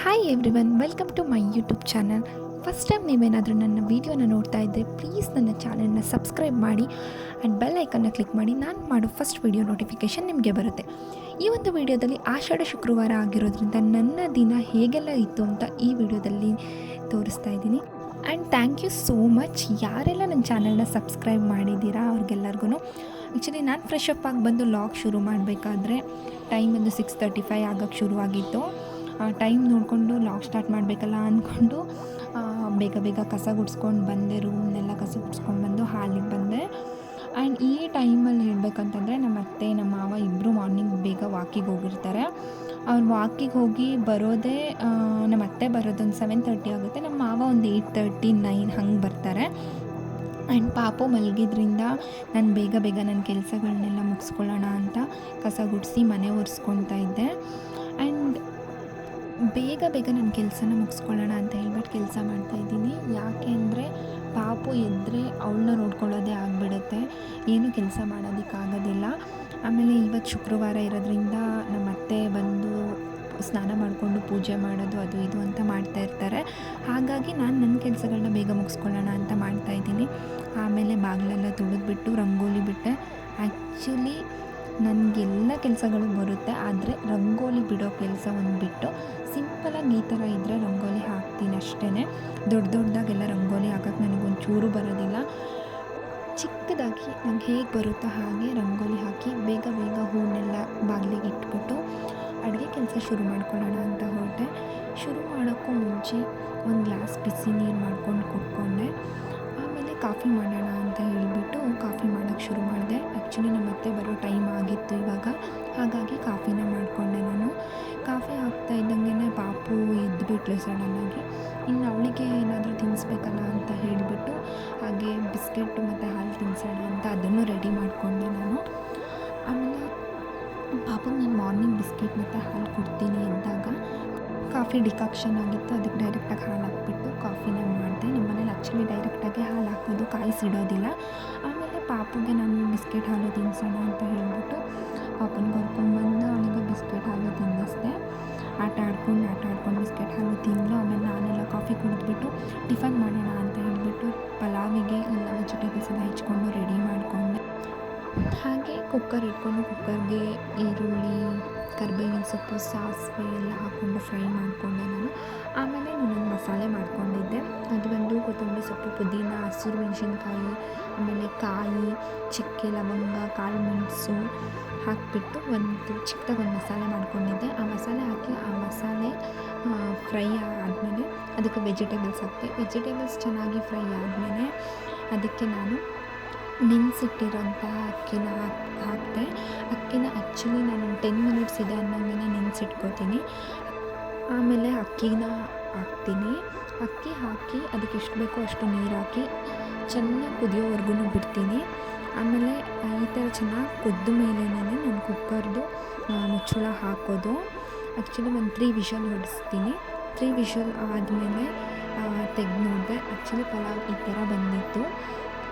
Hi everyone welcome to my YouTube channel first time ನೀವೇನಾದರೂ ನನ್ನ ವೀಡಿಯೋನ ನೋಡ್ತಾ ಇದ್ದರೆ ಪ್ಲೀಸ್ ನನ್ನ ಚಾನಲ್ನ ಸಬ್ಸ್ಕ್ರೈಬ್ ಮಾಡಿ ಆ್ಯಂಡ್ ಬೆಲ್ ಐಕನ್ನ ಕ್ಲಿಕ್ ಮಾಡಿ. ನಾನು ಮಾಡೋ ಫಸ್ಟ್ ವೀಡಿಯೋ ನೋಟಿಫಿಕೇಷನ್ ನಿಮಗೆ ಬರುತ್ತೆ. ಈ ಒಂದು ವಿಡಿಯೋದಲ್ಲಿ ಆಷಾಢ ಶುಕ್ರವಾರ ಆಗಿರೋದ್ರಿಂದ ನನ್ನ ದಿನ ಹೇಗೆಲ್ಲ ಇತ್ತು ಅಂತ ಈ ವಿಡಿಯೋದಲ್ಲಿ ತೋರಿಸ್ತಾ ಇದ್ದೀನಿ. And thank you so much ಯಾರೆಲ್ಲ ನನ್ನ ಚಾನಲ್ನ ಸಬ್ಸ್ಕ್ರೈಬ್ ಮಾಡಿದ್ದೀರಾ ಅವ್ರಿಗೆಲ್ಲರಿಗೂ ಆ್ಯಕ್ಚುಲಿ ನಾನು ಫ್ರೆಶ್ ಅಪ್ ಆಗಿ ಬಂದು ಲಾಗ್ ಶುರು ಮಾಡಬೇಕಾದ್ರೆ ಟೈಮ್ ಒಂದು ಸಿಕ್ಸ್ ತರ್ಟಿ ಫೈವ್ ಆಗೋಕ್ಕೆ ಶುರುವಾಗಿತ್ತು. ಟೈಮ್ ನೋಡಿಕೊಂಡು ಲಾಕ್ ಸ್ಟಾರ್ಟ್ ಮಾಡಬೇಕಲ್ಲ ಅಂದ್ಕೊಂಡು ಬೇಗ ಬೇಗ ಕಸ ಗುಡ್ಸ್ಕೊಂಡು ಬಂದೆ ರೂಮ್ನೆಲ್ಲ ಕಸ ಗುಡ್ಸ್ಕೊಂಡು ಬಂದು ಹಾಲಿಗೆ ಬಂದೆ. ಆ್ಯಂಡ್ ಈ ಟೈಮಲ್ಲಿ ಹೇಳಬೇಕಂತಂದರೆ ನಮ್ಮ ಅತ್ತೆ ನಮ್ಮ ಮಾವ ಇಬ್ಬರು ಮಾರ್ನಿಂಗ್ ಬೇಗ ವಾಕಿಗೆ ಹೋಗಿರ್ತಾರೆ. ಅವ್ರು ವಾಕಿಗೆ ಹೋಗಿ ಬರೋದೇ ನಮ್ಮ ಅತ್ತೆ ಬರೋದೊಂದು ಸೆವೆನ್ ತರ್ಟಿ ಆಗುತ್ತೆ. ನಮ್ಮ ಮಾವ ಒಂದು ಏಯ್ಟ್ ತರ್ಟಿ ನೈನ್ ಹಂಗೆ ಬರ್ತಾರೆ. ಆ್ಯಂಡ್ ಪಾಪ ಮಲಗಿದ್ರಿಂದ ನಾನು ಬೇಗ ಬೇಗ ನನ್ನ ಕೆಲಸಗಳನ್ನೆಲ್ಲ ಮುಗಿಸ್ಕೊಳ್ಳೋಣ ಅಂತ ಕಸ ಗುಡಿಸಿ ಮನೆ ಒರೆಸ್ಕೊತಾ ಇದ್ದೆ. ಆ್ಯಂಡ್ ಬೇಗ ಬೇಗ ನನ್ನ ಕೆಲಸನ ಮುಗಿಸ್ಕೊಳ್ಳೋಣ ಅಂತ ಹೇಳ್ಬಿಟ್ಟು ಕೆಲಸ ಮಾಡ್ತಾಯಿದ್ದೀನಿ ಯಾಕೆ ಅಂದರೆ ಪಾಪು ಎದ್ದರೆ ಅವಳನ್ನ ನೋಡ್ಕೊಳ್ಳೋದೇ ಆಗಿಬಿಡುತ್ತೆ. ಏನು ಕೆಲಸ ಮಾಡೋದಕ್ಕಾಗೋದಿಲ್ಲ ಆಮೇಲೆ ಇವತ್ತು ಶುಕ್ರವಾರ ಇರೋದ್ರಿಂದ ನಮ್ಮ ಅತ್ತೆ ಬಂದು ಸ್ನಾನ ಮಾಡಿಕೊಂಡು ಪೂಜೆ ಮಾಡೋದು ಅದು ಇದು ಅಂತ ಮಾಡ್ತಾ ಇರ್ತಾರೆ. ಹಾಗಾಗಿ ನಾನು ನನ್ನ ಕೆಲಸಗಳನ್ನ ಬೇಗ ಮುಗಿಸ್ಕೊಳ್ಳೋಣ ಅಂತ ಮಾಡ್ತಾಯಿದ್ದೀನಿ ಆಮೇಲೆ ಬಾಗಿಲೆಲ್ಲ ತುಳಿದ್ಬಿಟ್ಟು, ರಂಗೋಲಿ ಬಿಟ್ಟೆ. ಆ್ಯಕ್ಚುಲಿ ನನಗೆಲ್ಲ ಕೆಲಸಗಳು ಬರುತ್ತೆ, ಆದರೆ ರಂಗೋಲಿ ಬಿಡೋ ಕೆಲಸ ಒಂದು ಬಿಟ್ಟು ಸಿಂಪಲಾಗಿ ಈ ಥರ ಇದ್ದರೆ ರಂಗೋಲಿ ಹಾಕ್ತೀನಿ ಅಷ್ಟೇ ದೊಡ್ಡ ದೊಡ್ಡದಾಗೆಲ್ಲ ರಂಗೋಲಿ ಹಾಕೋಕ್ಕೆ ನನಗೊಂದು ಚೂರು ಬರೋದಿಲ್ಲ. ಚಿಕ್ಕದಾಗಿ ನಂಗೆ ಹೇಗೆ ಬರುತ್ತೋ ಹಾಗೆ ರಂಗೋಲಿ ಹಾಕಿ ಬೇಗ ಬೇಗ ಹೂವನ್ನೆಲ್ಲ ಬಾಗಿಲಿಗೆ ಇಟ್ಬಿಟ್ಟು ಅಡುಗೆ ಕೆಲಸ ಶುರು ಮಾಡ್ಕೊಳ್ಳೋಣ ಅಂತ ಹೊರಟೆ ಶುರು ಮಾಡೋಕ್ಕೂ ಮುಂಚೆ ಒಂದು ಗ್ಲಾಸ್ ಬಿಸಿ ನೀರು ಮಾಡ್ಕೊಂಡು ಆಮೇಲೆ ಕಾಫಿ ಮಾಡೋಣ ಅಂತ ಹೇಳಿಬಿಟ್ಟು ಕಾಫಿ ಮಾಡೋಕ್ಕೆ ಶುರು ಮಾಡಿದೆ. ಆ್ಯಕ್ಚುಲಿ ನಮ್ಮ ಅತ್ತೆ ಬರೋ ಟೈಮ್ ಆಗಿತ್ತು ಇವಾಗ. ಹಾಗಾಗಿ ಕಾಫಿನ ಮಾಡಿಕೊಂಡೆ ನಾನು. ಕಾಫಿ ಹಾಕ್ತಾ ಇದ್ದಂಗೆ ಪಾಪು ಎದ್ದುಬಿಟ್ಲು ಸಡನ್ನಾಗಿ ಇನ್ನು ಅವಳಿಗೆ ಏನಾದರೂ ತಿನ್ನಿಸ್ಬೇಕಲ್ಲ ಅಂತ ಹೇಳಿಬಿಟ್ಟು ಹಾಗೆ ಬಿಸ್ಕೆಟ್ ಮತ್ತು ಹಾಲು ತಿನ್ನಿಸೋಣ ಅಂತ ಅದನ್ನು ರೆಡಿ ಮಾಡಿಕೊಂಡೆ ನಾನು. ಆಮೇಲೆ ಪಾಪಗೆ ನಾನು ಮಾರ್ನಿಂಗ್ ಬಿಸ್ಕೆಟ್ ಮತ್ತು ಹಾಲು ಕೊಡ್ತೀನಿ ಅಂದಾಗ ಕಾಫಿ ಡಿಕಾಕ್ಷನ್ ಆಗಿತ್ತು. ಅದಕ್ಕೆ ಡೈರೆಕ್ಟಾಗಿ ಹಾಲು ಹಾಕ್ಬಿಟ್ಟು ಕಾಫಿನ ಮಾಡಿದೆ. ನಮ್ಮ ಮನೇಲಿ ಆ್ಯಕ್ಚುಲಿ ಡೈರೆಕ್ಟಾಗಿ ಹಾಲು ಹಾಕೋದು ಕಾಯಿಸಿಡೋದಿಲ್ಲ. ಆಮೇಲೆ ಪಾಪುಗೆ ನಾನು ಬಿಸ್ಕೆಟ್ ಹಾಲು ತಿನ್ನಿಸೋಣ ಅಂತ ಹೇಳ್ಬಿಟ್ಟು ಪಾಪನ ಕರ್ಕೊಂಡ್ಬಂದು ಅವಳಿಗೆ ಬಿಸ್ಕೆಟ್ ಹಾಲು ತಿನ್ನಿಸ್ದೆ. ಆಟ ಆಡ್ಕೊಂಡು ಆಟ ಆಡ್ಕೊಂಡು ಬಿಸ್ಕೆಟ್ ಹಾಲು ತಿನ್ನಲು ಆಮೇಲೆ ನಾನೆಲ್ಲ ಕಾಫಿ ಕುಡಿದ್ಬಿಟ್ಟು ಟಿಫನ್ ಮಾಡೋಣ ಅಂತ ಹೇಳಿಬಿಟ್ಟು ಪಲಾವಿಗೆ ಎಲ್ಲ ವೆಜಿಟೇಬಲ್ಸ್ ಎಲ್ಲ ಹೆಚ್ಕೊಂಡು ರೆಡಿ ಮಾಡಿಕೊಂಡೆ. ಹಾಗೆ ಕುಕ್ಕರ್ ಇಟ್ಕೊಂಡು ಕುಕ್ಕರ್ಗೆ ಈರುಳ್ಳಿ, ಕರಿಬೇವಿನ ಸೊಪ್ಪು, ಸಾಸಿವೆ ಎಲ್ಲ ಹಾಕ್ಕೊಂಡು ಫ್ರೈ ಮಾಡಿಕೊಂಡೆ ನಾನು. ಆಮೇಲೆ ನಾನು ಮಸಾಲೆ ಮಾಡ್ಕೊಂಡಿದ್ದೆ. ಸೊಪ್ಪು ಪುದೀನ, ಹಸಿರು ಮೆಣಸಿನ್ಕಾಯಿ, ಆಮೇಲೆ ಕಾಯಿ, ಚಕ್ಕೆ ಲವಂಗ, ಕಾಳು ಮೆಣಸು ಹಾಕಿಬಿಟ್ಟು ಒಂದು ಚಿಕ್ಕದಾಗಿ ಒಂದು ಮಸಾಲೆ ಮಾಡ್ಕೊಂಡಿದ್ದೆ. ಆ ಮಸಾಲೆ ಹಾಕಿ ಆ ಮಸಾಲೆ ಫ್ರೈ ಆದಮೇಲೆ ಅದಕ್ಕೆ ವೆಜಿಟೇಬಲ್ಸ್ ಹಾಕಿದೆ. ವೆಜಿಟೇಬಲ್ಸ್ ಚೆನ್ನಾಗಿ ಫ್ರೈ ಆದಮೇಲೆ ಅದಕ್ಕೆ ನಾನು ನೆನೆಸಿಟ್ಟಿರೋಂಥ ಅಕ್ಕಿನ ಹಾಕಿ, ಹಾಕಿದೆ. ಅಕ್ಕಿನ ಆ್ಯಕ್ಚುಲಿ ನಾನು ಟೆನ್ ಮಿನಿಟ್ಸ್ ಇದೆ ಅನ್ನೋಂಗೆ ನೆನೆಸಿಟ್ಕೋತೀನಿ. ಆಮೇಲೆ ಅಕ್ಕಿನ ಹಾಕ್ತೀನಿ. ಅಕ್ಕಿ ಹಾಕಿ, ಅದಕ್ಕೆ ಎಷ್ಟು ಬೇಕೋ ಅಷ್ಟು ನೀರು ಹಾಕಿ ಚೆನ್ನಾಗಿ ಕುದಿಯೋವರೆಗೂ ಬಿಡ್ತೀನಿ. ಆಮೇಲೆ ಈ ಥರ ಚೆನ್ನಾಗಿ ಕುದ್ದ ಮೇಲೆ ನಾನು ಕುಕ್ಕರ್ದು ಮುಚ್ಚಳ ಹಾಕೋದು. ಆ್ಯಕ್ಚುಲಿ ಒಂದು ತ್ರೀ ವಿಷಲ್ ಹೊಡಿಸ್ತೀನಿ. ತ್ರೀ ವಿಷಲ್ ಆದಮೇಲೆ ತೆಗೆದು ನೋಡಿದೆ ಆ್ಯಕ್ಚುಲಿ ಪಲಾವ್ ಈ ಥರ ಬಂದಿತ್ತು.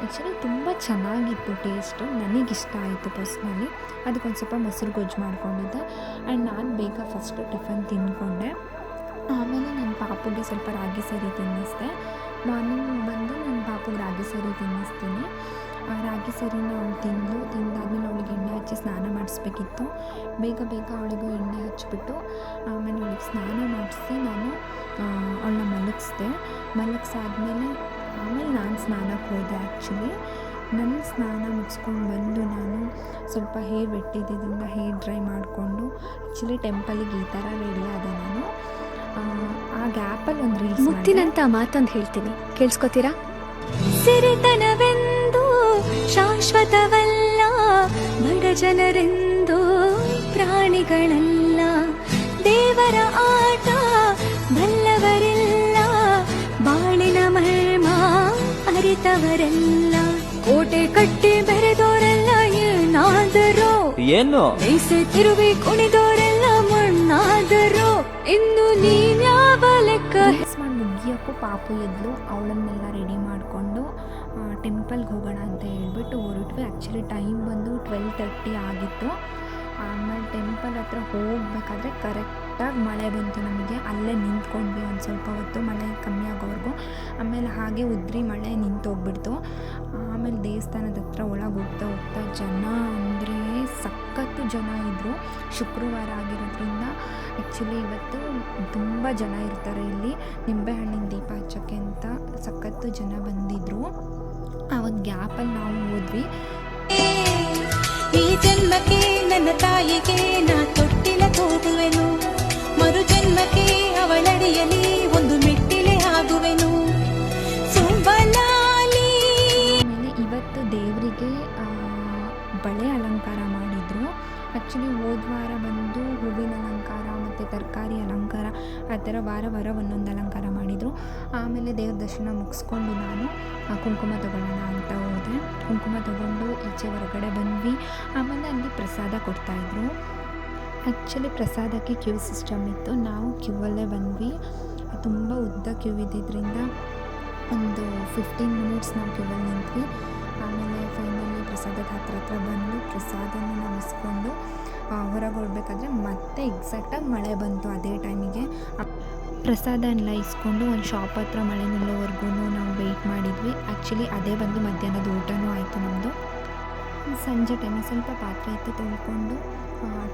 ಆ್ಯಕ್ಚುಲಿ ತುಂಬ ಚೆನ್ನಾಗಿತ್ತು ಟೇಸ್ಟು. ನನಗಿಷ್ಟ ಆಯಿತು ಪರ್ಸ್ನಲಿ. ಅದಕ್ಕೊಂದು ಸ್ವಲ್ಪ ಮೊಸರು ಗೊಜ್ಜು ಮಾಡ್ಕೊಂಡಿದ್ದೆ. ಆ್ಯಂಡ್ ನಾನು ಬೇಗ ಫಸ್ಟು ಟಿಫನ್ ತಿಂದ್ಕೊಂಡೆ. ಆಮೇಲೆ ನನ್ನ ಪಾಪುಗೆ ಸ್ವಲ್ಪ ರಾಗಿ ಸರಿ ತಿನ್ನಿಸ್ದೆ. ಮಾರ್ನಿಂಗ್ ಬಂದು ನನ್ನ ಪಾಪುಗೆ ರಾಗಿ ಸರಿ ತಿನ್ನಿಸ್ತೀನಿ. ರಾಗಿ ಸರಿನ ಅವಳು ತಿಂದು ತಿಂದಾದ್ಮೇಲೆ ಅವಳಿಗೆ ಎಣ್ಣೆ ಹಚ್ಚಿ ಸ್ನಾನ ಮಾಡಿಸ್ಬೇಕಿತ್ತು. ಬೇಗ ಬೇಗ ಅವಳಿಗೂ ಎಣ್ಣೆ ಹಚ್ಚಿಬಿಟ್ಟು ಆಮೇಲೆ ಅವಳಿಗೆ ಸ್ನಾನ ಮಾಡಿಸಿ ನಾನು ಅವಳನ್ನ ಮಲಗಿಸ್ದೆ. ಮಲಗಿಸಾದ್ಮೇಲೆ ಆಮೇಲೆ ನಾನು ಸ್ನಾನಕ್ಕೆ ಹೋದೆ ಆ್ಯಕ್ಚುಲಿ ನನ್ನ ಸ್ನಾನ ಮುಗಿಸ್ಕೊಂಡು ಬಂದು ನಾನು ಸ್ವಲ್ಪ ಹೇರ್ ವೆಟ್ಟಿದ್ದರಿಂದ ಹೇರ್ ಡ್ರೈ ಮಾಡಿಕೊಂಡು ಆ್ಯಕ್ಚುಲಿ ಟೆಂಪಲಿಗೆ ಈ ಥರ ರೆಡಿ ಆದೆ ನಾನು. ಆ, ಗ್ಯಾಪಲ್ಲಿ ಒಂದು ರೀಲ್ಸ್ ಮುತ್ತಿನಂತ ಮಾತೊಂದು ಹೇಳ್ತೀನಿ. ಕೇಳಿಸ್ಕೊತೀರಾ? ಸಿರಿತನವೆಂದು ಶಾಶ್ವತವಲ್ಲ ಬಡ ಜನರೆಂದು ಪ್ರಾಣಿಗಳಲ್ಲ ದೇವರ ಆಟ ಬಲ್ಲವರೆಲ್ಲ ಬಾಳಿನ ಮರ್ಮ ಅರಿತವರೆಲ್ಲ. ಕೋಟೆ ಕಟ್ಟಿ ಬೆರೆದೋರೆಲ್ಲ ಏನಾದರೂ ಏನು? ಮೀಸೆ ತಿರುವಿ ಕುಣಿದೋರೆಲ್ಲ ಮಣ್ಣಾದರೂ ಇನ್ನು ಮುಗಿಯೋಕ್ಕೂ ಪಾಪು ಎದ್ಲು ಅವಳನ್ನೆಲ್ಲ ರೆಡಿ ಮಾಡಿಕೊಂಡು ಟೆಂಪಲ್ಗೆ ಹೋಗೋಣ ಅಂತ ಹೇಳ್ಬಿಟ್ಟು ಹೊರಟ್ವಿ. ಆ್ಯಕ್ಚುಲಿ ಟೈಮ್ ಬಂದು ಟ್ವೆಲ್ ತರ್ಟಿ ಆಗಿತ್ತು. ಆಮೇಲೆ ಟೆಂಪಲ್ ಹತ್ರ ಹೋಗ್ಬೇಕಾದ್ರೆ ಕರೆಕ್ಟಾಗಿ ಮಳೆ ಬಂತು ನಮಗೆ. ಅಲ್ಲೇ ನಿಂತ್ಕೊಂಡ್ವಿ ಒಂದು ಸ್ವಲ್ಪ ಹೊತ್ತು. ಮಳೆ ಕಮ್ಮಿ ಆಗೋವರೆಗೂ. ಆಮೇಲೆ ಹಾಗೆ ಉದ್ರಿ ಮಳೆ ನಿಂತೋಗ್ಬಿಡ್ತು. ಆಮೇಲೆ ದೇವಸ್ಥಾನದ ಹತ್ರ ಒಳಗೆ ಹೋಗ್ತಾ ಹೋಗ್ತಾ ಜನ ಅಂದರೆ ಸಖತ್ತು ಜನ ಇದ್ದರು ಶುಕ್ರವಾರ ಆಗಿರೋದ್ರಿಂದ ಆ್ಯಕ್ಚುಲಿ ಇವತ್ತು ತುಂಬ ಜನ ಇರ್ತಾರೆ ಇಲ್ಲಿ. ನಿಂಬೆಹಣ್ಣಿನ ದೀಪ ಹಚ್ಚೋಕ್ಕೆ ಅಂತ ಸಖತ್ತು ಜನ ಬಂದಿದ್ದರು ಆ ಒಂದು ಗ್ಯಾಪಲ್ಲಿ ನಾವು ಹೋದ್ವಿ. ಹೋದ ವಾರ ಬಂದು ಹೂವಿನ ಅಲಂಕಾರ ಮತ್ತು ತರಕಾರಿ ಅಲಂಕಾರ ಆ ಥರ ವಾರ ವಾರ ಒಂದೊಂದು ಅಲಂಕಾರ ಮಾಡಿದರು. ಆಮೇಲೆ ದೇವ್ರ ದರ್ಶನ ಮುಗಿಸ್ಕೊಂಡು ನಾನು ಆ, ಕುಂಕುಮ ತೊಗೊಳ್ಳೋಣ ಅಂತ ಹೋದೆ. ಕುಂಕುಮ ತೊಗೊಂಡು ಈಚೆ ಹೊರಗಡೆ ಬಂದ್ವಿ. ಆಮೇಲೆ ಅಲ್ಲಿ ಪ್ರಸಾದ ಕೊಡ್ತಾಯಿದ್ರು ಆ್ಯಕ್ಚುಲಿ ಪ್ರಸಾದಕ್ಕೆ ಕ್ಯೂ ಸಿಸ್ಟಮ್ ಇತ್ತು. ನಾವು ಕ್ಯೂವಲ್ಲೇ ಬಂದ್ವಿ. ತುಂಬ ಉದ್ದ ಕ್ಯೂ ಇದ್ದಿದ್ದರಿಂದ ಒಂದು ಫಿಫ್ಟೀನ್ ಮಿನಿಟ್ಸ್ ನಾವು ಕ್ಯೂವಲ್ಲಿ ನಿಂತ್ವಿ. ಆಮೇಲೆ ಫೈನಲಿ ಪ್ರಸಾದದ ಹತ್ರ ಹತ್ರ ಬಂದು ಪ್ರಸಾದನ ನಾವು ಇಸ್ಕೊಂಡು ಹೊರಗೆ ಹೊರಡ್ಬೇಕಾದ್ರೆ ಮತ್ತೆ ಎಕ್ಸಾಕ್ಟಾಗಿ ಮಳೆ ಬಂತು ಅದೇ ಟೈಮಿಗೆ ಪ್ರಸಾದ ಎಲ್ಲ ಇಸ್ಕೊಂಡು ಒಂದು ಶಾಪ್ ಹತ್ರ ಮಳೆ ನಿಲ್ಲೋವರೆಗೂ ನಾವು ವೆಯ್ಟ್ ಮಾಡಿದ್ವಿ. ಆ್ಯಕ್ಚುಲಿ ಅದೇ ಬಂದು ಮಧ್ಯಾಹ್ನದ ಊಟನೂ ಆಯಿತು ನಮ್ಮದು ಸಂಜೆ ಟೈಮಿಗೆ ಸ್ವಲ್ಪ ಪಾತ್ರೆ ಎತ್ತಿ ತೊಳ್ಕೊಂಡು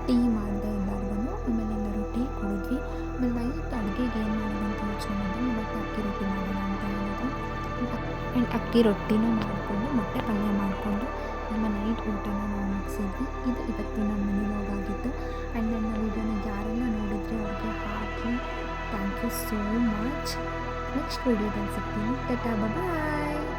ಟೀ ಮಾಡಿದೆ ಎಲ್ಲರಿಗೂ ಆಮೇಲೆ ಎಲ್ಲರೂ ಟೀ ಕುಡಿದ್ವಿ. ಆಮೇಲೆ ನೈಟ್ ಅಡುಗೆಗೆ ಏನು ಮಾಡೋದು ಅಂತ ಯೋಚನೆ ಮಾಡಿದ್ವಿ. ಮತ್ತು ಅಕ್ಕಿ ರೊಟ್ಟಿ ಮಾಡೋಣ ಅಂತ ಹೇಳಿದ್ರು. ಆ್ಯಂಡ್ ಅಕ್ಕಿ ರೊಟ್ಟಿನೂ ಮಾಡಿಕೊಂಡು ಮೊಟ್ಟೆ ಪಲ್ಯ ಮಾಡಿಕೊಂಡು ನಮ್ಮ ನೈಟ್ ಊಟನ ನಾವು ಮುಗಿಸಿದ್ವಿ. ಇದು ಇವತ್ತಿನ ಮನೆ ನೋವಾಗಿತ್ತು ಆ್ಯಂಡ್ ನನ್ನ ವೀಡಿಯೋನ ಯಾರೆಲ್ಲ ನೋಡಿದರೆ ಅವ್ರಿಗೆ ಹಾಕಿ thank you so much. Next ವೀಡಿಯೋದಲ್ಲಿ ಸಿಗ್ತೀನಿ. ಟಾಟಾ, ಬಾಯ್.